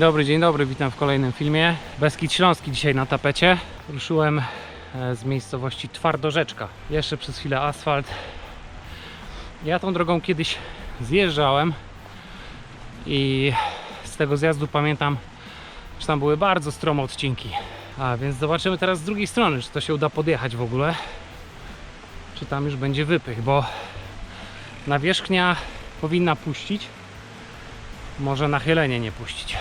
dobry, dzień dobry, witam w kolejnym filmie. Beskid Śląski dzisiaj na tapecie. Ruszyłem e, z miejscowości Twardorzeczka. Jeszcze przez chwilę asfalt. Ja tą drogą kiedyś zjeżdżałem i z tego zjazdu pamiętam, że tam były bardzo strome odcinki. A więc zobaczymy teraz z drugiej strony, czy to się uda podjechać w ogóle. Czy tam już będzie wypych, bo nawierzchnia powinna puścić. Może nachylenie nie puścić.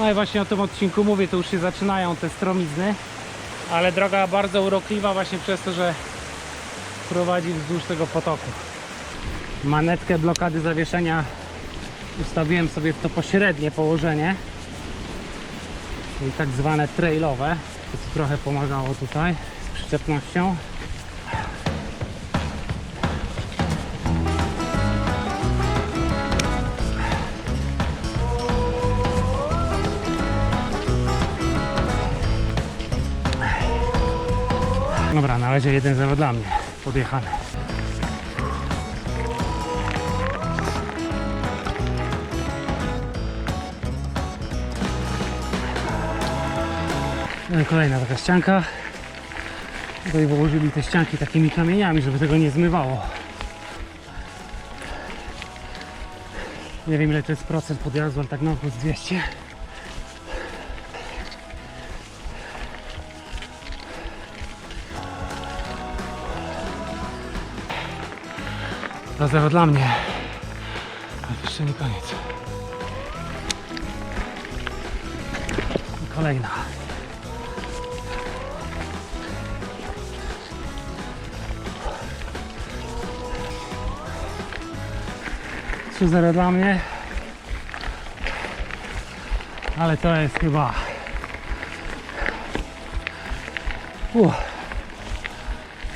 No i właśnie o tym odcinku mówię, to już się zaczynają te stromizny, ale droga bardzo urokliwa właśnie przez to, że prowadzi wzdłuż tego potoku. Manetkę blokady zawieszenia ustawiłem sobie w to pośrednie położenie, czyli tak zwane trailowe, to trochę pomagało tutaj z przyczepnością. Dobra, na razie 1-0 dla mnie. Podjechany. No kolejna taka ścianka. Tutaj położyli te ścianki takimi kamieniami, żeby tego nie zmywało. Nie wiem ile to jest procent podjazdu, ale tak na około z 200. To zero dla mnie. Ale to jeszcze nie koniec. Kolejna. Trzy zero dla mnie. Ale to jest chyba. Uff.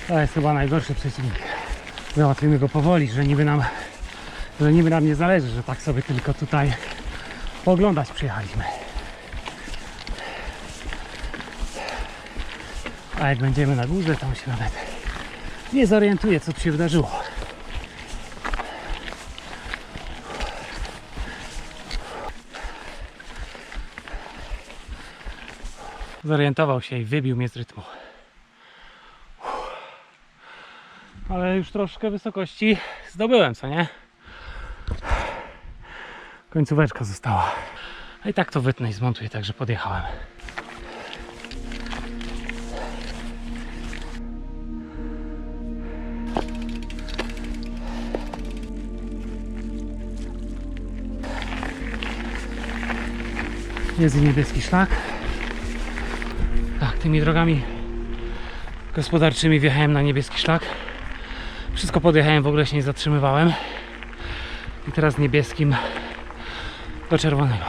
To jest chyba najgorszy przeciwnik załatwimy go powoli, że niby nam, że niby nam nie zależy, że tak sobie tylko tutaj pooglądać przyjechaliśmy. A jak będziemy na górze, tam się nawet nie zorientuje, co tu się wydarzyło. Zorientował się i wybił mnie z rytmu. Ale już troszkę wysokości zdobyłem, co nie? Końcóweczka została. A i tak to wytnę i zmontuję, także podjechałem. Jest niebieski szlak. Tak, tymi drogami gospodarczymi wjechałem na niebieski szlak. Wszystko podjechałem, w ogóle się nie zatrzymywałem. I teraz niebieskim do czerwonego.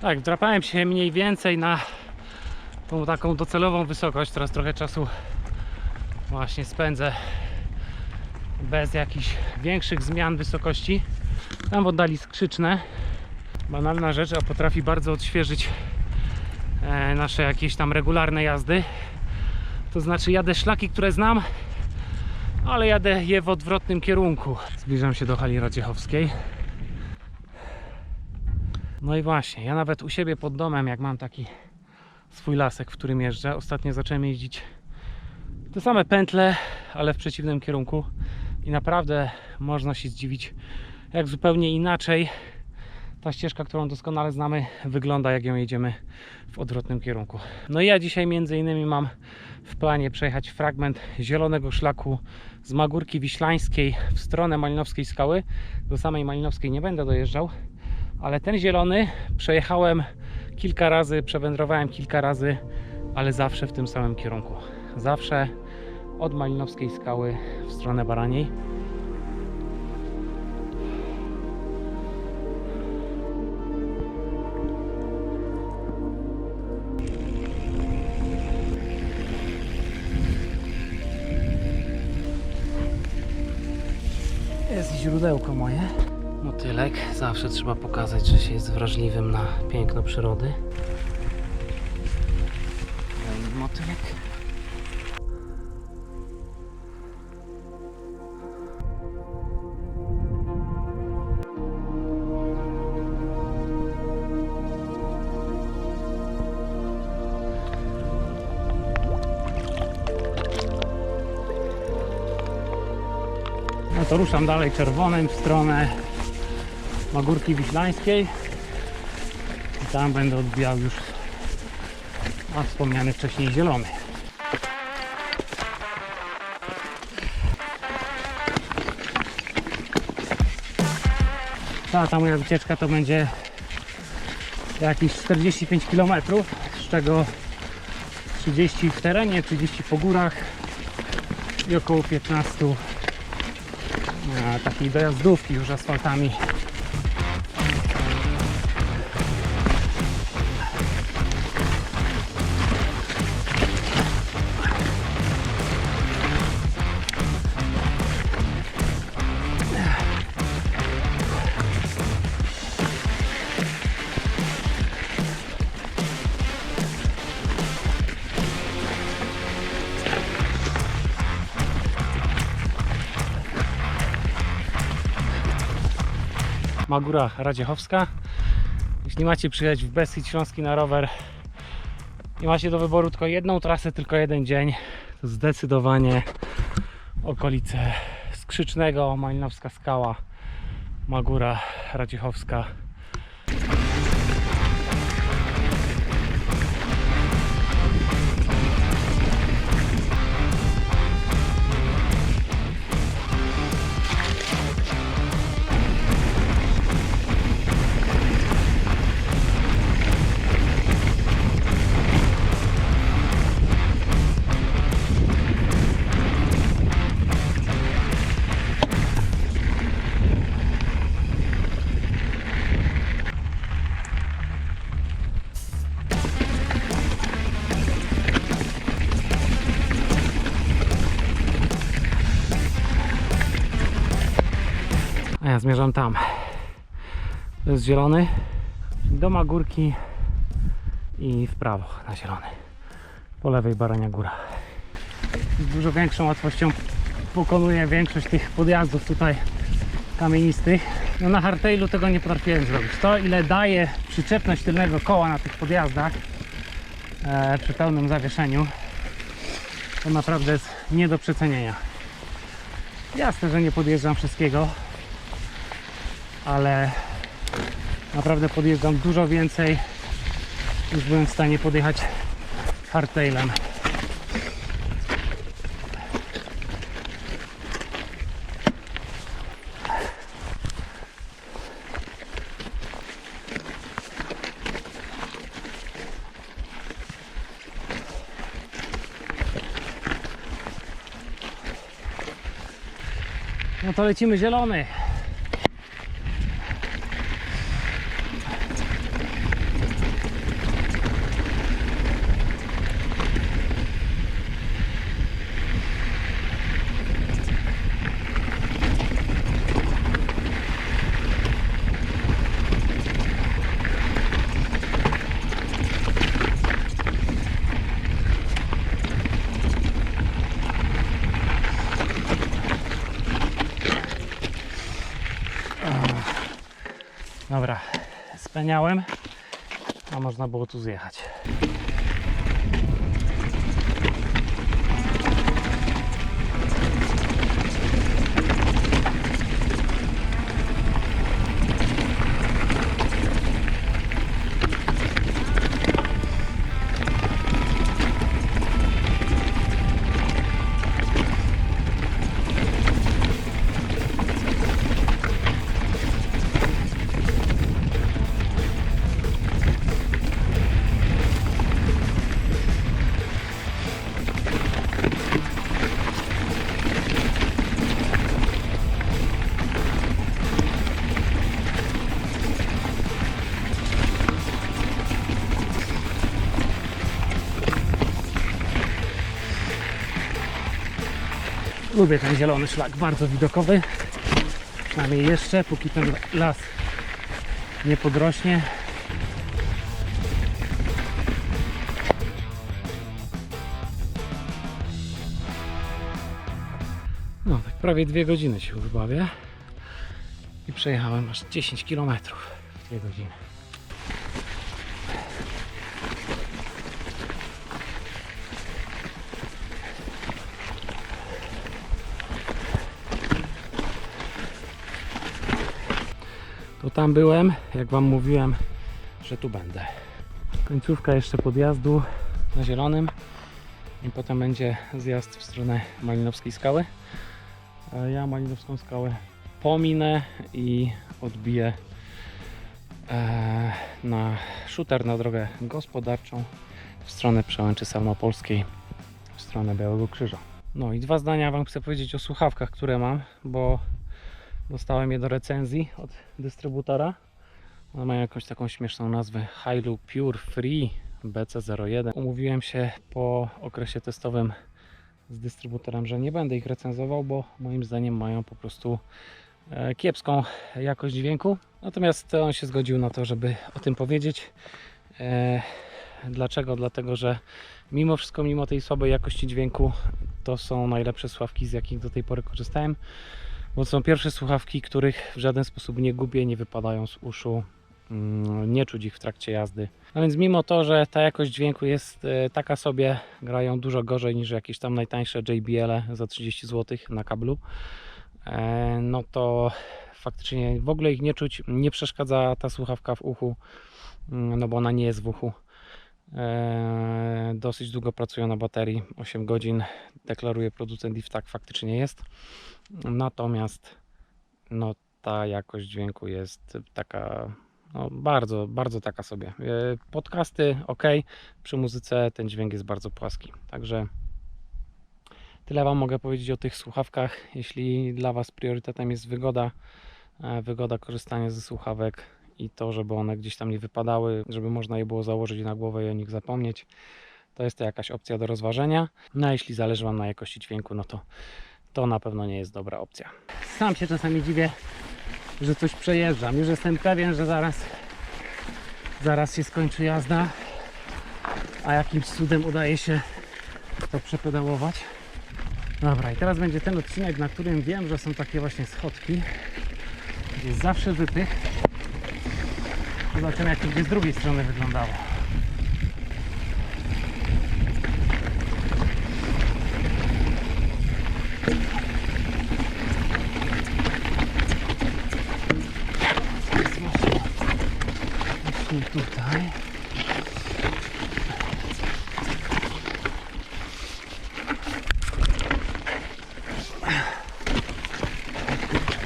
Tak, wdrapałem się mniej więcej na tą taką docelową wysokość. Teraz trochę czasu właśnie spędzę bez jakichś większych zmian wysokości. Tam w oddali skrzyczne. Banalna rzecz, a potrafi bardzo odświeżyć e, nasze jakieś tam regularne jazdy. To znaczy jadę szlaki, które znam, ale jadę je w odwrotnym kierunku. Zbliżam się do hali Radziechowskiej. No i właśnie, ja nawet u siebie pod domem, jak mam taki swój lasek, w którym jeżdżę. Ostatnio zacząłem jeździć te same pętle, ale w przeciwnym kierunku i naprawdę można się zdziwić, jak zupełnie inaczej ta ścieżka, którą doskonale znamy, wygląda, jak ją jedziemy w odwrotnym kierunku. No i ja dzisiaj między innymi mam w planie przejechać fragment zielonego szlaku z Magórki Wiślańskiej w stronę Malinowskiej Skały. Do samej Malinowskiej nie będę dojeżdżał, ale ten zielony przejechałem kilka razy, przewędrowałem kilka razy, ale zawsze w tym samym kierunku. Zawsze od Malinowskiej Skały w stronę Baraniej. Jest źródełko moje. Motylek. Zawsze trzeba pokazać, że się jest wrażliwym na piękno przyrody. Kolejny motylek. No to ruszam dalej czerwonym w stronę Magórki Wiślańskiej. I tam będę odbijał już a wspomniany wcześniej zielony. Cała ta moja wycieczka to będzie jakieś 45 km, z czego 30 w terenie, 30 po górach i około 15 e, takiej dojazdówki już asfaltami. Magura Radziechowska. Jeśli macie przyjechać w Beskid Śląski na rower i macie do wyboru tylko jedną trasę, tylko jeden dzień, to zdecydowanie okolice Skrzycznego, Malinowska Skała, Magura Radziechowska. Zmierzam tam. To jest zielony. Do Magórki i w prawo na zielony. Po lewej Barania Góra. Z dużo większą łatwością pokonuję większość tych podjazdów tutaj kamienistych. No na hardtailu tego nie potrafiłem zrobić. To ile daje przyczepność tylnego koła na tych podjazdach e, przy pełnym zawieszeniu to naprawdę jest nie do przecenienia. Jasne, że nie podjeżdżam wszystkiego, ale naprawdę podjeżdżam dużo więcej niż byłem w stanie podjechać hardtailem. No to lecimy zielony. Dobra, speniałem, a można było tu zjechać. Lubię ten zielony szlak, bardzo widokowy. Przynajmniej jeszcze, póki ten las nie podrośnie. No, tak prawie dwie godziny się już bawię. I przejechałem aż 10 km w dwie godziny. Tam byłem, jak Wam mówiłem, że tu będę. Końcówka jeszcze podjazdu na zielonym i potem będzie zjazd w stronę Malinowskiej Skały. Ja Malinowską Skałę pominę i odbiję e, na shooter na drogę gospodarczą w stronę Przełęczy Salmopolskiej, w stronę Białego Krzyża. No i dwa zdania Wam chcę powiedzieć o słuchawkach, które mam, bo dostałem je do recenzji od dystrybutora. One mają jakąś taką śmieszną nazwę Hailu Pure Free BC01. Umówiłem się po okresie testowym z dystrybutorem, że nie będę ich recenzował, bo moim zdaniem mają po prostu e, kiepską jakość dźwięku. Natomiast on się zgodził na to, żeby o tym powiedzieć. E, Dlaczego? Dlatego, że mimo wszystko, mimo tej słabej jakości dźwięku, to są najlepsze słuchawki, z jakich do tej pory korzystałem. Bo są pierwsze słuchawki, których w żaden sposób nie gubię, nie wypadają z uszu, mm, nie czuć ich w trakcie jazdy. No więc mimo to, że ta jakość dźwięku jest e, taka sobie, grają dużo gorzej niż jakieś tam najtańsze JBL -e za 30 zł na kablu, e, no to faktycznie w ogóle ich nie czuć, nie przeszkadza ta słuchawka w uchu, mm, no bo ona nie jest w uchu. E, Dosyć długo pracują na baterii, 8 godzin deklaruje producent i tak faktycznie jest. Natomiast no, ta jakość dźwięku jest taka no, bardzo, bardzo taka sobie. E, Podcasty ok, przy muzyce ten dźwięk jest bardzo płaski. Także tyle Wam mogę powiedzieć o tych słuchawkach. Jeśli dla Was priorytetem jest wygoda, e, wygoda korzystania ze słuchawek i to, żeby one gdzieś tam nie wypadały, żeby można je było założyć na głowę i o nich zapomnieć, to jest to jakaś opcja do rozważenia. No a jeśli zależy Wam na jakości dźwięku, no to to na pewno nie jest dobra opcja. Sam się czasami dziwię, że coś przejeżdżam. Już jestem pewien, że zaraz zaraz się skończy jazda, a jakimś cudem udaje się to przepedałować. Dobra, i teraz będzie ten odcinek, na którym wiem, że są takie właśnie schodki, gdzie jest zawsze wypych. Zobaczymy, jak to będzie z drugiej strony wyglądało. Właśnie tutaj.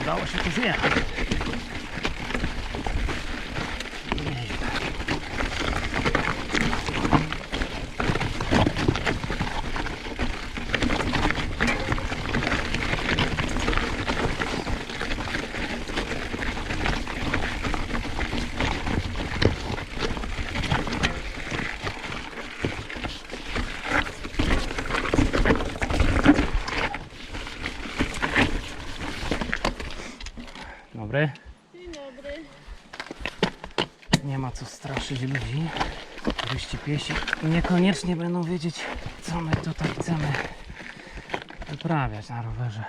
Udało się to zjechać. Nieźle. Dobry. Dzień dobry. Nie ma co straszyć ludzi. Turyści piesi niekoniecznie będą wiedzieć, co my tutaj chcemy uprawiać na rowerze.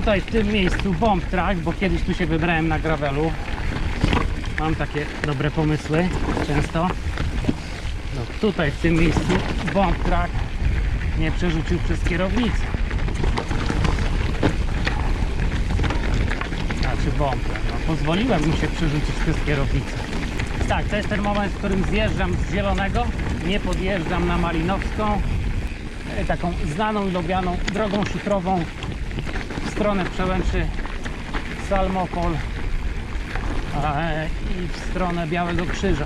Tutaj w tym miejscu bomb track, bo kiedyś tu się wybrałem na gravelu. Mam takie dobre pomysły często. No tutaj w tym miejscu bomb track nie przerzucił przez kierownicę. Znaczy bomb track. No, pozwoliłem mu się przerzucić przez kierownicę. Tak, to jest ten moment, w którym zjeżdżam z Zielonego, nie podjeżdżam na Malinowską, e, taką znaną i lubianą drogą szutrową stronę Przełęczy Salmopol i w stronę Białego Krzyża.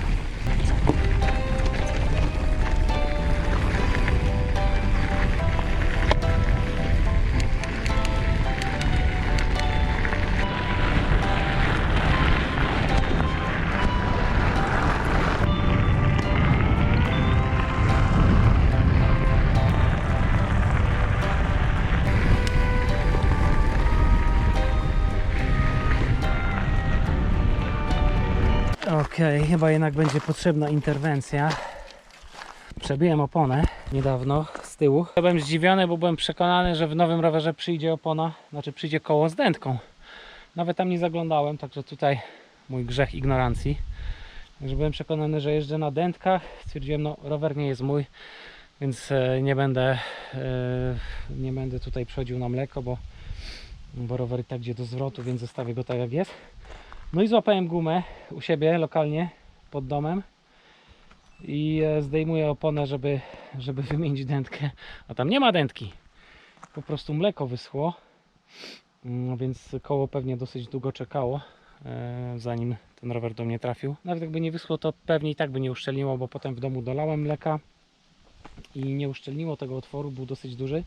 Chyba jednak będzie potrzebna interwencja. Przebiłem oponę niedawno z tyłu. Byłem zdziwiony, bo byłem przekonany, że w nowym rowerze przyjdzie opona, znaczy przyjdzie koło z dętką. Nawet tam nie zaglądałem, także tutaj mój grzech ignorancji. Także byłem przekonany, że jeżdżę na dętkach. Stwierdziłem, no rower nie jest mój, więc e, nie będę, e, nie będę tutaj przechodził na mleko, bo, bo rower i tak idzie do zwrotu, więc zostawię go tak jak jest. No i złapałem gumę u siebie lokalnie pod domem i e, zdejmuję oponę, żeby, żeby wymienić dętkę. A tam nie ma dętki. Po prostu mleko wyschło. No więc koło pewnie dosyć długo czekało, e, zanim ten rower do mnie trafił. Nawet jakby nie wyschło, to pewnie i tak by nie uszczelniło, bo potem w domu dolałem mleka i nie uszczelniło tego otworu, był dosyć duży.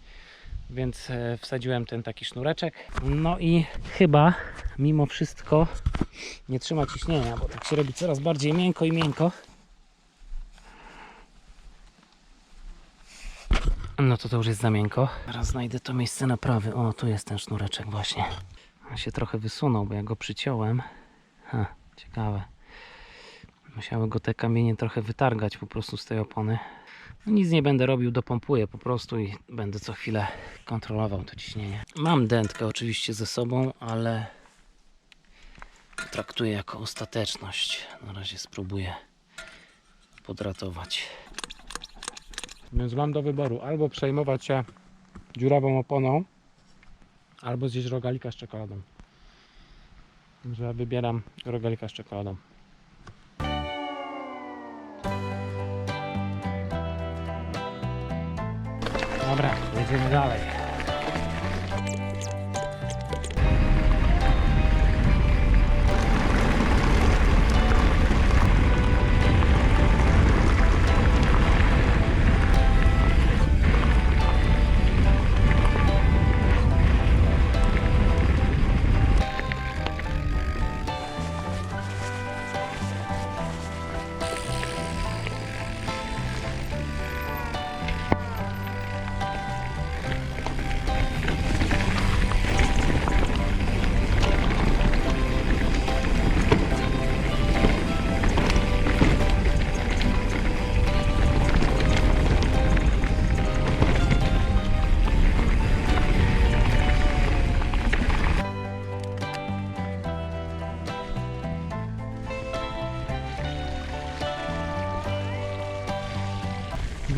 Więc e, wsadziłem ten taki sznureczek. No i chyba mimo wszystko nie trzyma ciśnienia, bo tak się robi coraz bardziej miękko i miękko. No to to już jest za miękko. Teraz znajdę to miejsce naprawy. O, tu jest ten sznureczek właśnie. On się trochę wysunął, bo ja go przyciąłem. Ha, ciekawe. Musiały go te kamienie trochę wytargać po prostu z tej opony. Nic nie będę robił, dopompuję po prostu i będę co chwilę kontrolował to ciśnienie. Mam dętkę oczywiście ze sobą, ale traktuję jako ostateczność. Na razie spróbuję podratować. Więc mam do wyboru albo przejmować się dziurawą oponą, albo zjeść rogalika z czekoladą. Ja wybieram rogalika z czekoladą. Jedziemy dalej.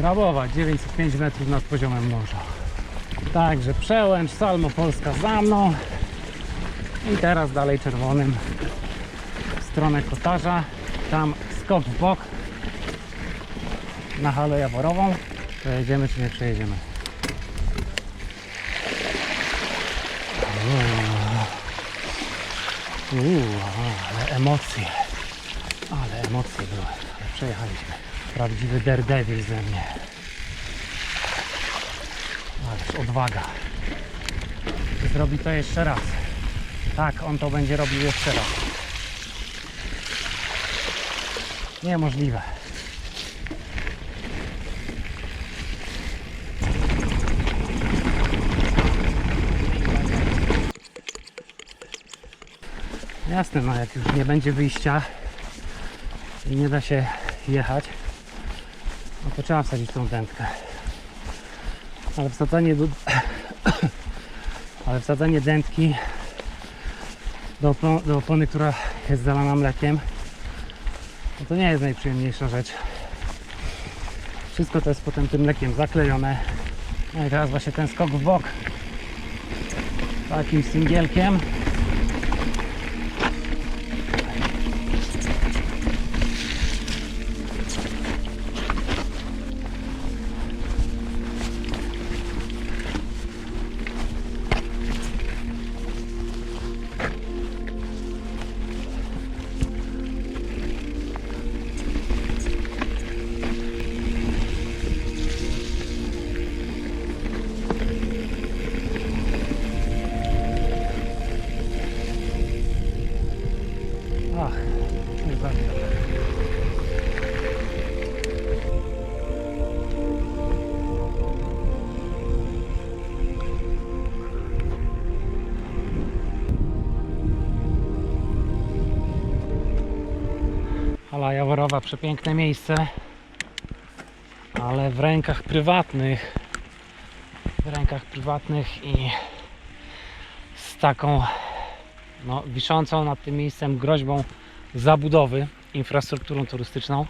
Grabowa 905 metrów nad poziomem morza. Także przełęcz, Salmo Polska za mną. I teraz dalej czerwonym w stronę kotarza. Tam skok w bok na halę jaworową. Przejedziemy czy nie przejedziemy? Uuu, ale emocje. Ale emocje były. Przejechaliśmy. Prawdziwy daredevil ze mnie. Ależ odwaga. Zrobi to jeszcze raz. Tak, on to będzie robił jeszcze raz. Niemożliwe. Jasne, no jak już nie będzie wyjścia i nie da się jechać, no to wsadzić tą dętkę. Ale wsadzanie do... Ale wsadzenie dętki do, opo- do opony, która jest zalana mlekiem, no to nie jest najprzyjemniejsza rzecz. Wszystko to jest potem tym mlekiem zaklejone. No i teraz właśnie ten skok w bok takim singielkiem. Przepiękne miejsce, ale w rękach prywatnych, w rękach prywatnych i z taką no, wiszącą nad tym miejscem groźbą zabudowy infrastrukturą turystyczną.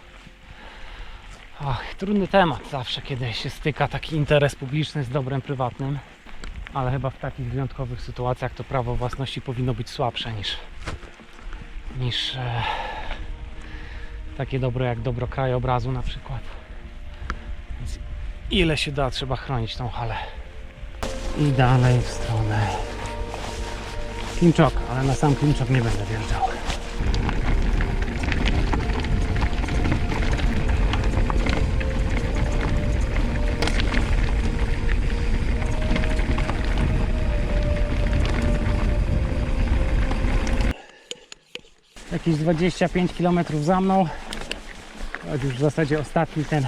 Ach, trudny temat zawsze, kiedy się styka taki interes publiczny z dobrem prywatnym, ale chyba w takich wyjątkowych sytuacjach to prawo własności powinno być słabsze niż, niż e, takie dobro jak dobro krajobrazu na przykład. Więc ile się da, trzeba chronić tą halę. I dalej w stronę Klimczok, ale na sam Klimczok nie będę wjeżdżał. Jakieś 25 km za mną. To już w zasadzie ostatni ten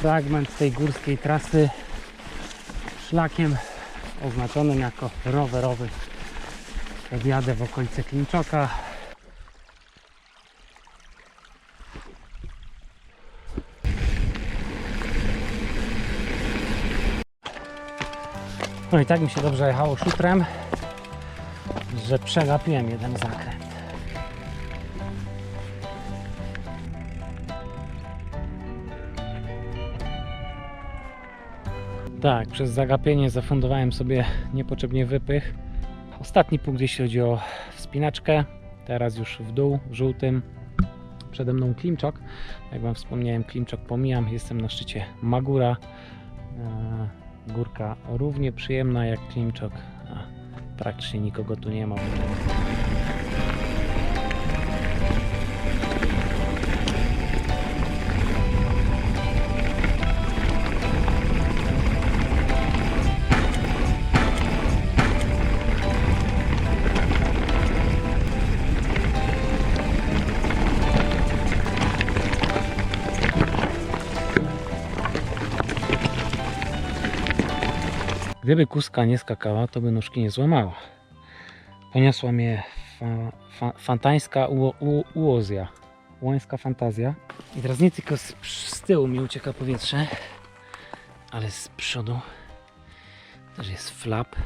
fragment tej górskiej trasy szlakiem oznaczonym jako rowerowy Odjadę w okolice Klinczoka. No i tak mi się dobrze jechało szutrem, że przegapiłem jeden zakręt. Tak, przez zagapienie zafundowałem sobie niepotrzebnie wypych. Ostatni punkt, jeśli chodzi o wspinaczkę. Teraz już w dół, żółtym. Przede mną Klimczok. Jak Wam wspomniałem, Klimczok pomijam. Jestem na szczycie Magura. E, Górka równie przyjemna jak Klimczok. A, praktycznie nikogo tu nie ma. Gdyby kuska nie skakała, to by nóżki nie złamała. Poniosła mnie fa, fa, fantańska uo, uozja. Łońska fantazja. I teraz nie tylko z, z tyłu mi ucieka powietrze, ale z przodu też jest flap.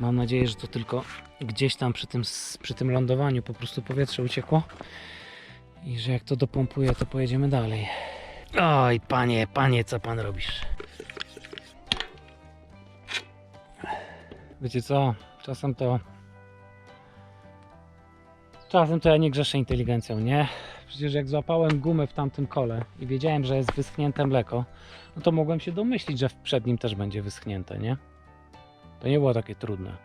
Mam nadzieję, że to tylko gdzieś tam przy tym, przy tym lądowaniu po prostu powietrze uciekło. I że jak to dopompuje, to pojedziemy dalej. Oj, panie, panie, co pan robisz? Wiecie co? Czasem to. Czasem to ja nie grzeszę inteligencją, nie? Przecież jak złapałem gumę w tamtym kole i wiedziałem, że jest wyschnięte mleko, no to mogłem się domyślić, że w przednim też będzie wyschnięte, nie? To nie było takie trudne.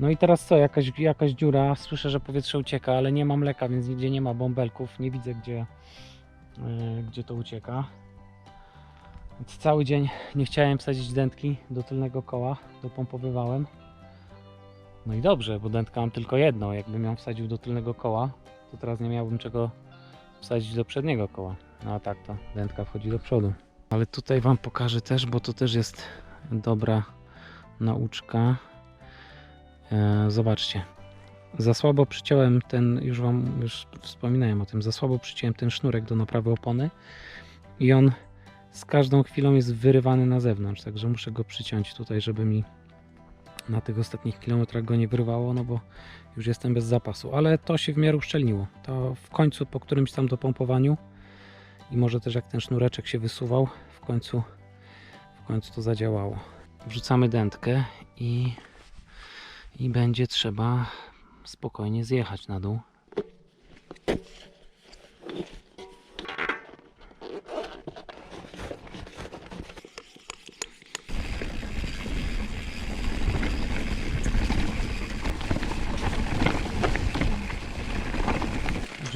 No i teraz co? Jakaś, jakaś dziura, słyszę, że powietrze ucieka, ale nie ma mleka, więc nigdzie nie ma bąbelków, nie widzę gdzie, yy, gdzie to ucieka. Więc cały dzień nie chciałem wsadzić dętki do tylnego koła, dopompowywałem. No i dobrze, bo dętka mam tylko jedną. Jakbym ją wsadził do tylnego koła, to teraz nie miałbym czego wsadzić do przedniego koła. No a tak to dętka wchodzi do przodu. Ale tutaj Wam pokażę też, bo to też jest dobra nauczka. E, zobaczcie. Za słabo przyciąłem ten, już Wam już wspominałem o tym, za słabo przyciąłem ten sznurek do naprawy opony i on z każdą chwilą jest wyrywany na zewnątrz, także muszę go przyciąć tutaj, żeby mi na tych ostatnich kilometrach go nie wyrwało, no bo już jestem bez zapasu, ale to się w miarę uszczelniło. To w końcu po którymś tam dopompowaniu i może też jak ten sznureczek się wysuwał, w końcu, w końcu to zadziałało. Wrzucamy dętkę i, i będzie trzeba spokojnie zjechać na dół.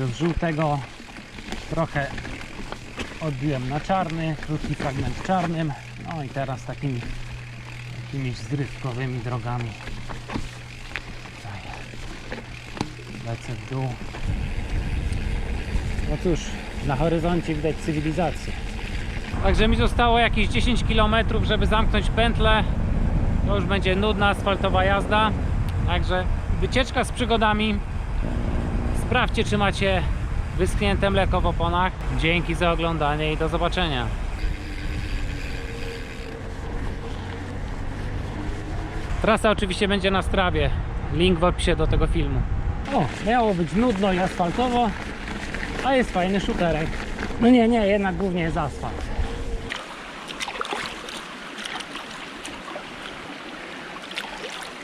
Także z żółtego trochę odbiłem na czarny, krótki fragment czarnym. No i teraz takimi jakimiś zrywkowymi drogami. Tutaj lecę w dół. No cóż, na horyzoncie widać cywilizację. Także mi zostało jakieś 10 km, żeby zamknąć pętlę. To już będzie nudna asfaltowa jazda. Także wycieczka z przygodami. Sprawdźcie, czy macie wyschnięte mleko w oponach. Dzięki za oglądanie i do zobaczenia. Trasa oczywiście będzie na strawie. Link w opisie do tego filmu. O, miało być nudno i asfaltowo, a jest fajny szuterek. No nie, nie, jednak głównie jest asfalt.